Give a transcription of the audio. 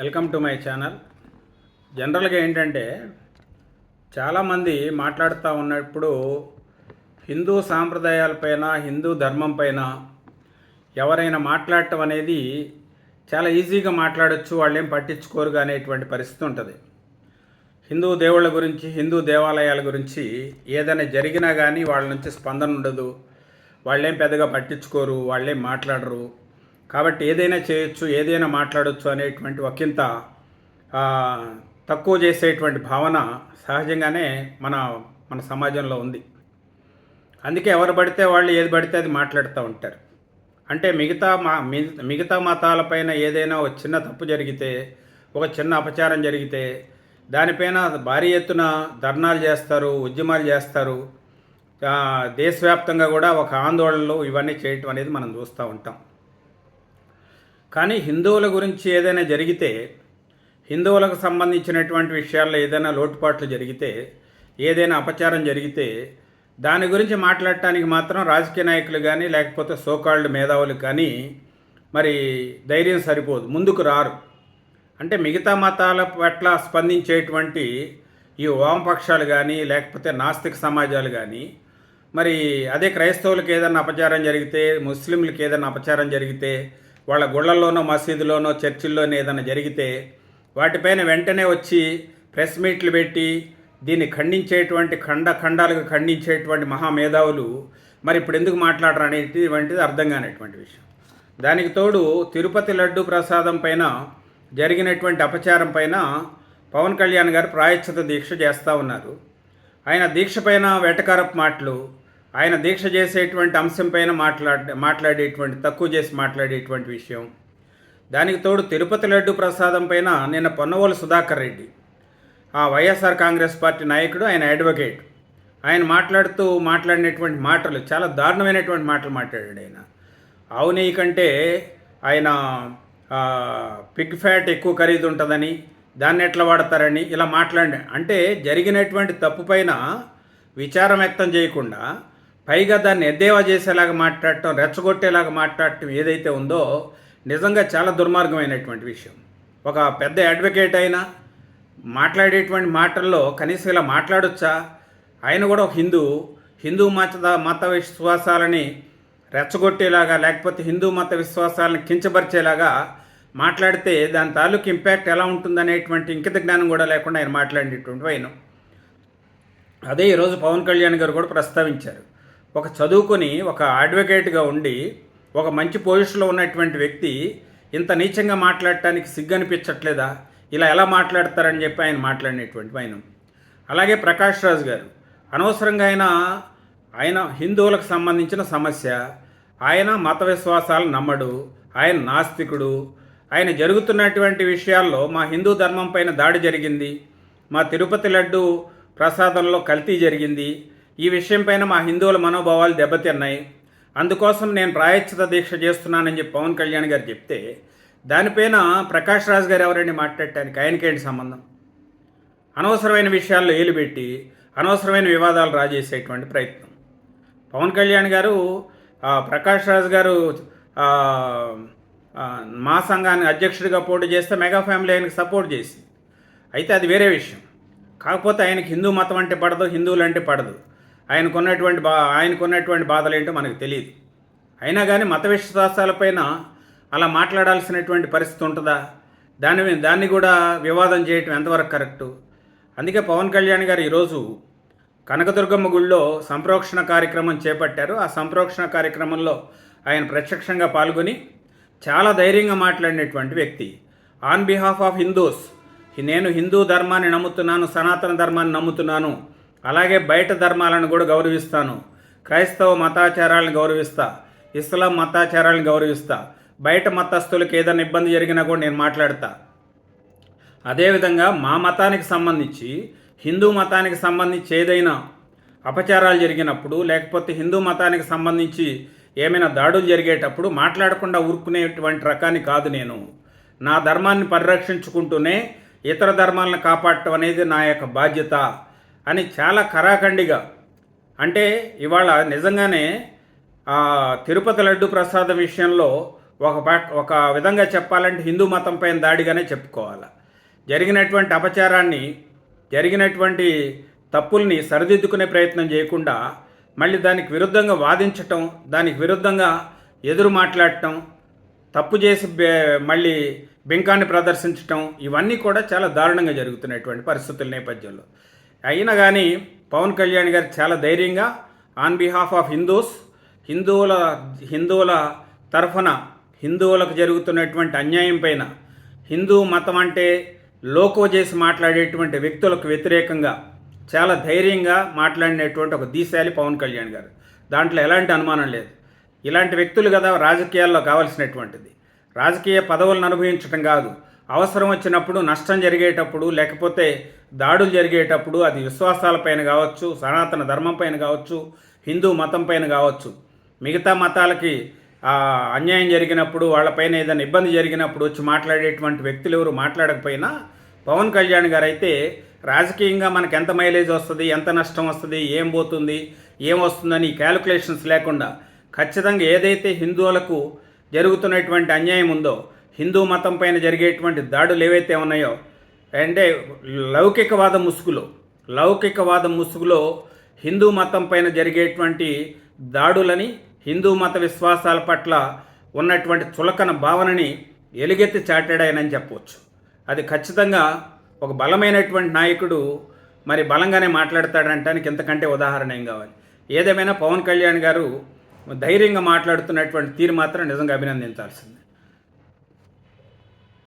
Welcome to my channel. జనరల్గా ఏంటంటే చాలామంది మాట్లాడుతూ ఉన్నప్పుడు హిందూ సాంప్రదాయాలపైన హిందూ ధర్మం పైన ఎవరైనా మాట్లాడటం అనేది చాలా ఈజీగా మాట్లాడచ్చు వాళ్ళేం పట్టించుకోరు అనేటువంటి పరిస్థితి ఉంటుంది. హిందూ దేవుళ్ళ గురించి హిందూ దేవాలయాల గురించి ఏదైనా జరిగినా కానీ వాళ్ళ నుంచి స్పందన ఉండదు. వాళ్ళేం పెద్దగా పట్టించుకోరు వాళ్ళేం మాట్లాడరు. కాబట్టి ఏదైనా చేయొచ్చు ఏదైనా మాట్లాడొచ్చు అనేటువంటి ఒకంత తక్కువ చేసేటువంటి భావన సహజంగానే మన మన సమాజంలో ఉంది. అందుకే ఎవరు పడితే వాళ్ళు ఏది పడితే అది మాట్లాడుతూ ఉంటారు. అంటే మిగతా మా మిగతా మిగతా మతాలపైన ఏదైనా ఒక చిన్న తప్పు జరిగితే ఒక చిన్న అపచారం జరిగితే దానిపైన భారీ ఎత్తున ధర్నాలు చేస్తారు ఉద్యమాలు చేస్తారు దేశవ్యాప్తంగా కూడా ఒక ఆందోళనలు ఇవన్నీ చేయటం అనేది మనం చూస్తూ ఉంటాం. కానీ హిందువుల గురించి ఏదైనా జరిగితే హిందువులకు సంబంధించినటువంటి విషయాల్లో ఏదైనా లోటుపాట్లు జరిగితే ఏదైనా అపచారం జరిగితే దాని గురించి మాట్లాడటానికి మాత్రం రాజకీయ నాయకులు కానీ లేకపోతే సోకాళ్ళు మేధావులు కానీ మరి ధైర్యం సరిపోదు ముందుకు రారు. అంటే మిగతా మతాల పట్ల స్పందించేటువంటి ఈ వామపక్షాలు కానీ లేకపోతే నాస్తిక సమాజాలు కానీ మరి అదే క్రైస్తవులకు ఏదైనా అపచారం జరిగితే ముస్లింలకు ఏదైనా అపచారం జరిగితే వాళ్ళ గుళ్ళల్లోనో మసీదులోనో చర్చిల్లోనో ఏదైనా జరిగితే వాటిపైన వెంటనే వచ్చి ప్రెస్ మీట్లు పెట్టి దీన్ని ఖండించేటువంటి ఖండ ఖండాలుగా ఖండించేటువంటి మహామేధావులు మరి ఇప్పుడు ఎందుకు మాట్లాడరు అనేటువంటిది అర్థం కానటువంటి విషయం. దానికి తోడు తిరుపతి లడ్డు ప్రసాదం పైన జరిగినటువంటి అపచారం పైన పవన్ కళ్యాణ్ గారు ప్రాయశ్చిత దీక్ష చేస్తూ ఉన్నారు. ఆయన దీక్ష పైన వెటకారపు మాటలు ఆయన దీక్ష చేసేటువంటి అంశం పైన మాట్లాడే మాట్లాడేటువంటి తక్కువ చేసి మాట్లాడేటువంటి విషయం. దానికి తోడు తిరుపతి లడ్డు ప్రసాదం పైన నిన్న పొన్నవోలు సుధాకర్ రెడ్డి ఆ వైఎస్ఆర్ కాంగ్రెస్ పార్టీ నాయకుడు ఆయన అడ్వకేట్ ఆయన మాట్లాడుతూ మాట్లాడినటువంటి మాటలు చాలా దారుణమైనటువంటి మాటలు మాట్లాడాడు ఆయన. ఆవు నెయ్యి కంటే ఆయన పిగ్ ఫ్యాట్ ఎక్కువ ఖరీదు ఉంటుందని దాన్ని ఎట్లా వాడతారని ఇలా మాట్లాడి అంటే జరిగినటువంటి తప్పు పైన విచారం వ్యక్తం చేయకుండా పైగా దాన్ని ఎద్దేవా చేసేలాగా మాట్లాడటం రెచ్చగొట్టేలాగా మాట్లాడటం ఏదైతే ఉందో నిజంగా చాలా దుర్మార్గమైనటువంటి విషయం. ఒక పెద్ద అడ్వకేట్ అయినా మాట్లాడేటువంటి మాటల్లో కనీసం ఇలా మాట్లాడొచ్చా? ఆయన కూడా ఒక హిందూ. హిందూ మత మత విశ్వాసాలని రెచ్చగొట్టేలాగా లేకపోతే హిందూ మత విశ్వాసాలను కించపరిచేలాగా మాట్లాడితే దాని తాలూకు ఇంపాక్ట్ ఎలా ఉంటుందనేటువంటి ఇంకిత జ్ఞానం కూడా లేకుండా ఆయన మాట్లాడేటువంటి ఆయన అదే ఈరోజు పవన్ కళ్యాణ్ గారు కూడా ప్రస్తావించారు. ఒక చదువుకొని ఒక అడ్వకేట్గా ఉండి ఒక మంచి పొజిషన్లో ఉన్నటువంటి వ్యక్తి ఇంత నీచంగా మాట్లాడటానికి సిగ్గు అనిపించట్లేదా ఇలా ఎలా మాట్లాడతారని చెప్పి ఆయన మాట్లాడినటువంటి ఆయన అలాగే ప్రకాష్ రాజ్ గారు అనవసరంగా ఆయన ఆయన హిందువులకు సంబంధించిన సమస్య ఆయన మత విశ్వాసాలు నమ్మడు ఆయన నాస్తికుడు ఆయన జరుగుతున్నటువంటి విషయాల్లో మా హిందూ ధర్మం పైన దాడి జరిగింది మా తిరుపతి లడ్డు ప్రసాదంలో కల్తీ జరిగింది ఈ విషయం పైన మా హిందువుల మనోభావాలు దెబ్బతిన్నాయి. అందుకోసం నేను ప్రాయశ్చిత దీక్ష చేస్తున్నానని చెప్పి పవన్ కళ్యాణ్ గారు చెప్తే దానిపైన ప్రకాష్ రాజ్ గారు ఎవరండి మాట్లాడటానికి? ఆయనకేంటి సంబంధం? అనవసరమైన విషయాల్లో ఏలుబెట్టి అనవసరమైన వివాదాలు రాజేసేటువంటి ప్రయత్నం. పవన్ కళ్యాణ్ గారు ప్రకాష్ రాజ్ గారు మా సంఘానికి అధ్యక్షుడిగా పోటీ చేస్తే మెగా ఫ్యామిలీ ఆయనకు సపోర్ట్ చేసింది. అయితే అది వేరే విషయం. కాకపోతే ఆయనకి హిందూ మతం అంటే పడదు హిందువులు అంటే పడదు. ఆయనకున్నటువంటి బా ఆయనకున్నటువంటి బాధలు ఏంటో మనకు తెలియదు అయినా కానీ మత విశ్వాసాలపైన అలా మాట్లాడాల్సినటువంటి పరిస్థితి ఉంటుందా? దాని మీద- దాన్ని కూడా వివాదం చేయటం ఎంతవరకు కరెక్టు? అందుకే పవన్ కళ్యాణ్ గారు ఈరోజు కనకదుర్గమ్మ గుళ్ళో సంప్రోక్షణ కార్యక్రమం చేపట్టారు. ఆ సంప్రోక్షణ కార్యక్రమంలో ఆయన ప్రత్యక్షంగా పాల్గొని చాలా ధైర్యంగా మాట్లాడినటువంటి వ్యక్తి. ఆన్ బిహాఫ్ ఆఫ్ హిందూస్ నేను హిందూ ధర్మాన్ని నమ్ముతున్నాను సనాతన ధర్మాన్ని నమ్ముతున్నాను అలాగే బయట ధర్మాలను కూడా గౌరవిస్తాను. క్రైస్తవ మతాచారాలను గౌరవిస్తా. ఇస్లాం మతాచారాలను గౌరవిస్తా. బయట మతస్థులకు ఏదైనా ఇబ్బంది జరిగినా కూడా నేను మాట్లాడతా. అదేవిధంగా మా మతానికి సంబంధించి హిందూ మతానికి సంబంధించి ఏదైనా అపచారాలు జరిగినప్పుడు లేకపోతే హిందూ మతానికి సంబంధించి ఏమైనా దాడులు జరిగేటప్పుడు మాట్లాడకుండా ఊరుకునేటువంటి రకాన్ని కాదు నేను. నా ధర్మాన్ని పరిరక్షించుకుంటూనే ఇతర ధర్మాలను కాపాడటం అనేది నా యొక్క బాధ్యత. అని చాలా కరాఖండిగా. అంటే ఇవాళ నిజంగానే తిరుపతి లడ్డు ప్రసాదం విషయంలో ఒక ఒక విధంగా చెప్పాలంటే హిందూ మతం పైన దాడిగానే చెప్పుకోవాలి. జరిగినటువంటి అపచారాన్ని జరిగినటువంటి తప్పుల్ని సరిదిద్దుకునే ప్రయత్నం చేయకుండా మళ్ళీ దానికి విరుద్ధంగా వాదించటం దానికి విరుద్ధంగా ఎదురు మాట్లాడటం తప్పు చేసి బె- మళ్ళీ బింకాన్ని ప్రదర్శించటం ఇవన్నీ కూడా చాలా దారుణంగా జరుగుతున్నటువంటి పరిస్థితుల నేపథ్యంలో. అయినా కానీ పవన్ కళ్యాణ్ గారు చాలా ధైర్యంగా ఆన్ బిహాఫ్ ఆఫ్ హిందూస్ హిందువుల హిందువుల తరఫున హిందువులకు జరుగుతున్నటువంటి అన్యాయం పైన హిందూ మతం అంటే లోకో చేసి మాట్లాడేటువంటి వ్యక్తులకు వ్యతిరేకంగా చాలా ధైర్యంగా మాట్లాడినటువంటి ఒక దీశాలి పవన్ కళ్యాణ్ గారు. దాంట్లో ఎలాంటి అనుమానం లేదు. ఇలాంటి వ్యక్తులు కదా రాజకీయాల్లో కావాల్సినటువంటిది. రాజకీయ పదవులను అనుభవించడం కాదు. అవసరం వచ్చినప్పుడు నష్టం జరిగేటప్పుడు లేకపోతే దాడులు జరిగేటప్పుడు అది విశ్వాసాలపైన కావచ్చు సనాతన ధర్మం పైన కావచ్చు హిందూ మతం పైన కావచ్చు. మిగతా మతాలకి అన్యాయం జరిగినప్పుడు వాళ్ళపైన ఏదైనా ఇబ్బంది జరిగినప్పుడు వచ్చి మాట్లాడేటువంటి వ్యక్తులు ఎవరు మాట్లాడకపోయినా పవన్ కళ్యాణ్ గారు అయితే రాజకీయంగా మనకు ఎంత మైలేజ్ వస్తుంది ఎంత నష్టం వస్తుంది ఏం పోతుంది ఏం వస్తుందని క్యాలిక్యులేషన్స్ లేకుండా ఖచ్చితంగా ఏదైతే హిందువులకు జరుగుతున్నటువంటి అన్యాయం ఉందో హిందూ మతం పైన జరిగేటువంటి దాడులు ఏవైతే ఉన్నాయో అంటే లౌకికవాద ముసుగులో లౌకికవాద ముసుగులో హిందూ మతం పైన జరిగేటువంటి దాడులని హిందూ మత విశ్వాసాల పట్ల ఉన్నటువంటి చులకన భావనని ఎలుగెత్తి చాటాడాయనని చెప్పవచ్చు. అది ఖచ్చితంగా ఒక బలమైనటువంటి నాయకుడు మరి బలంగానే మాట్లాడతాడంటానికి ఇంతకంటే ఉదాహరణ ఏం కావాలి? ఏదేమైనా పవన్ కళ్యాణ్ గారు ధైర్యంగా మాట్లాడుతున్నటువంటి తీరు మాత్రం నిజంగా అభినందించాల్సింది.